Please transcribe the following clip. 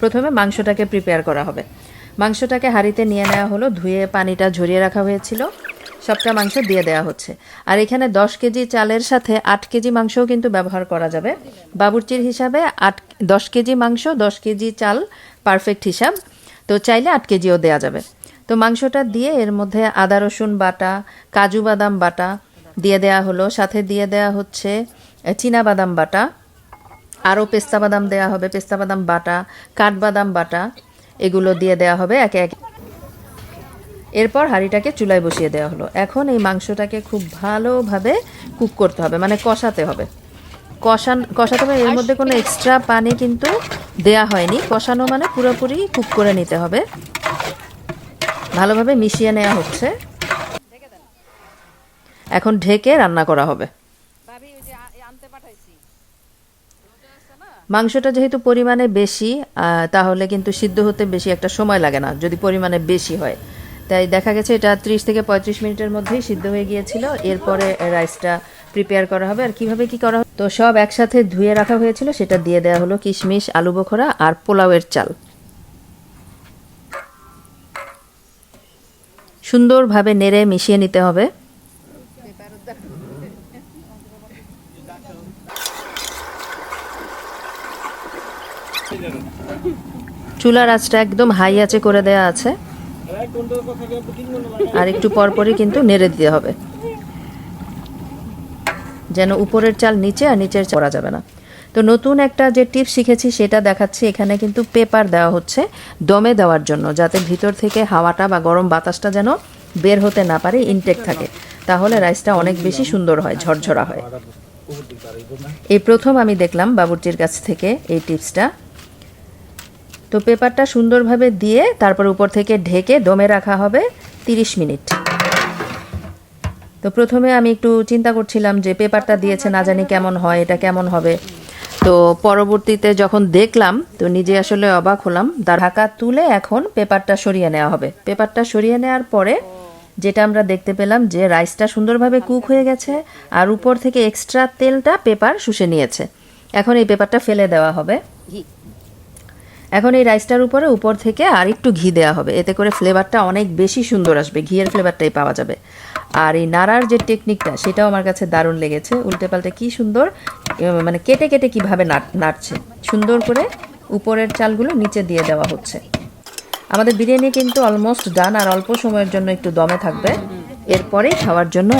প্রথমে মাংসটাকে প্রিপেয়ার করা হবে। মাংসটাকে হাঁড়িতে নিয়ে নেওয়া হলো, ধুয়ে পানিটা ঝরিয়ে রাখা হয়েছিল। সবটা মাংস দিয়ে দেওয়া হচ্ছে। আর এখানে দশ কেজি চালের সাথে আট কেজি মাংসও কিন্তু ব্যবহার করা যাবে। বাবুর্চির হিসাবে আট, দশ কেজি মাংস, দশ কেজি চাল পারফেক্ট হিসাব। তো চাইলে আট কেজিও দেওয়া যাবে। তো মাংসটা দিয়ে এর মধ্যে আদা, রসুন বাটা, কাজু বাদাম বাটা দিয়ে দেয়া হলো। সাথে দিয়ে দেয়া হচ্ছে চীনা বাদাম বাটা। আরও পেস্তা বাদাম দেওয়া হবে, পেস্তা বাদাম বাটা কাঠবাদাম বাটা, এগুলো দিয়ে দেওয়া হবে একে একে। এরপর হাঁড়িটাকে চুলায় বসিয়ে দেওয়া হলো। এখন এই মাংসটাকে খুব ভালোভাবে কুক করতে হবে মানে কষাতে হবে। কষান কষাতে হবে, এর মধ্যে কোনো এক্সট্রা পানি কিন্তু দেয়া হয়নি। কষানো মানে পুরোপুরি কুক করে নিতে হবে। ভালোভাবে মিশিয়ে নেওয়া হচ্ছে। এখন ঢেকে রান্না করা হবে। মাংসটা যেহেতু পরিমাণে বেশি তাহলে কিন্তু সিদ্ধ হতে বেশি একটা সময় লাগে না, যদি পরিমাণে বেশি হয়। তাই দেখা গেছে এটা ত্রিশ থেকে পঁয়ত্রিশ মিনিটের মধ্যেই সিদ্ধ হয়ে গিয়েছিল। এরপরে রাইসটা প্রিপেয়ার করা হবে। আর কীভাবে কি করা তো সব একসাথে ধুয়ে রাখা হয়েছিল। সেটা দিয়ে দেওয়া হলো কিশমিশ, আলু বোখরা আর পোলাওয়ের চাল। সুন্দরভাবে নেড়ে মিশিয়ে নিতে হবে। চুলার আঁচটা একদম হাই আঁচে করে দেয়া আছে। আর একটু পরপরই কিন্তু নেড়ে দিতে হবে। যেন উপরের চাল নিচে আর নিচের করা যাবে না। তো নতুন একটা যে টিপস শিখেছি সেটা দেখাচ্ছি। এখানে কিন্তু পেপার দেওয়া হচ্ছে দমে দেওয়ার জন্য, যাতে ভিতর থেকে হাওয়াটা বা গরম বাতাসটা যেন বের হতে না পারে ইনটেক থাকে। তাহলে রাইসটা অনেক বেশি সুন্দর হয়, ঝরঝরা হয়। এই প্রথম আমি দেখলাম বাবুর্চির কাছ থেকে এই টিপসটা। তো পেপারটা সুন্দরভাবে দিয়ে তারপর উপর থেকে ঢেকে দমে রাখা হবে তিরিশ মিনিট। তো প্রথমে আমি একটু চিন্তা করছিলাম যে পেপারটা দিয়েছে না জানি কেমন হয়, এটা কেমন হবে। তো পরবর্তীতে যখন দেখলাম, তো নিজে আসলে অবাক হলাম ঢাকা তুলে এখন পেপারটা সরিয়ে নেওয়া হবে। পেপারটা সরিয়ে নেওয়ার পরে যেটা আমরা দেখতে পেলাম যে রাইসটা সুন্দরভাবে কুক হয়ে গেছে আর উপর থেকে এক্সট্রা তেলটা পেপার শুষে নিয়েছে। এখন এই পেপারটা ফেলে দেওয়া হবে। এখন এই রাইসটার উপরে উপর থেকে আর একটু ঘি দেওয়া হবে। এতে করে ফ্লেভারটা অনেক বেশি সুন্দর আসবে। ঘিয়ের ফ্লেভারটাই পাওয়া যাবে। আর এই নাড়ার যে টেকনিকটা, সেটাও আমার কাছে দারুণ লেগেছে। উল্টে পাল্টে কী সুন্দর মানে কেটে কেটে কীভাবে নাড়- নাড়ছে। সুন্দর করে উপরের চালগুলো নিচে দিয়ে দেওয়া হচ্ছে। আমাদের বিরিয়ানি কিন্তু অলমোস্ট ডান আর অল্প সময়ের জন্য একটু দমে থাকবে। এরপরেই খাওয়ার জন্য